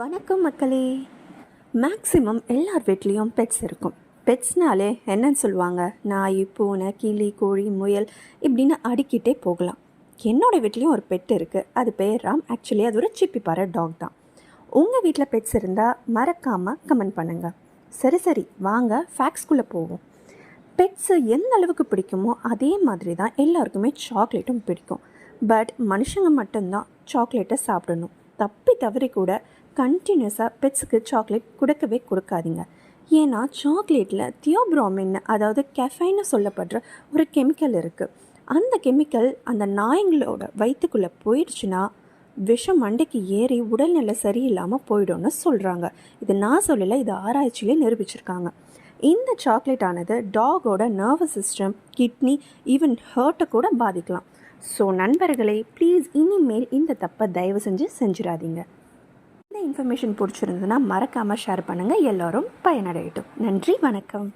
வணக்கம் மக்களே. மேக்ஸிமம் எல்லார் வீட்லேயும் பெட்ஸ் இருக்கும். பெட்ஸ்னாலே என்னன்னு சொல்லுவாங்க? நாய் பூனை கிளி கோழி முயல் இப்படின்னு அடிக்கிட்டே போகலாம். என்னோட வீட்லேயும் ஒரு பெட் இருக்குது அது பேர் ராம். ஆக்சுவலி அது ஒரு சிப்பி பாறை டாக் தான். உங்கள் வீட்டில் பெட்ஸ் இருந்தால் மறக்காமல் கமெண்ட் பண்ணுங்கள் சரி சரி. வாங்க ஃபேக்ஸ்குள்ளே போவோம். பெட்ஸு எந்த அளவுக்கு பிடிக்குமோ அதே மாதிரி தான் எல்லாருக்குமே சாக்லேட்டும் பிடிக்கும். பட் மனுஷங்க மட்டும்தான் சாக்லேட்டை சாப்பிடணும். தப்பி தவறி கூட கண்டினியூஸாக பெட்ஸுக்கு சாக்லேட் கொடுக்கவே கொடுக்காதீங்க. ஏன்னா சாக்லேட்டில் தியோப்ராமின் அதாவது கெஃபைன்னு சொல்லப்படுற ஒரு கெமிக்கல் இருக்குது அந்த கெமிக்கல் அந்த நாய்ங்களோட வயிற்றுக்குள்ளே போயிடுச்சுன்னா விஷம் மண்டைக்கு ஏறி உடல்நிலை சரியில்லாமல் போயிடும்னு சொல்கிறாங்க இது நான் சொல்லலை இது ஆராய்ச்சியிலே நிரூபிச்சிருக்காங்க. இந்த சாக்லேட் ஆனது டாகோட நர்வஸ் சிஸ்டம் கிட்னி ஈவன் ஹர்ட்டை கூட பாதிக்கலாம். ஸோ நண்பர்களே ப்ளீஸ் இனிமேல் இந்த தப்பை தயவு செஞ்சு செஞ்சிடாதீங்க. இந்த இன்ஃபர்மேஷன் பிடிச்சிருந்ததுன்னா மறக்காமல் ஷேர் பண்ணுங்கள் எல்லோரும் பயனடையட்டும். நன்றி வணக்கம்.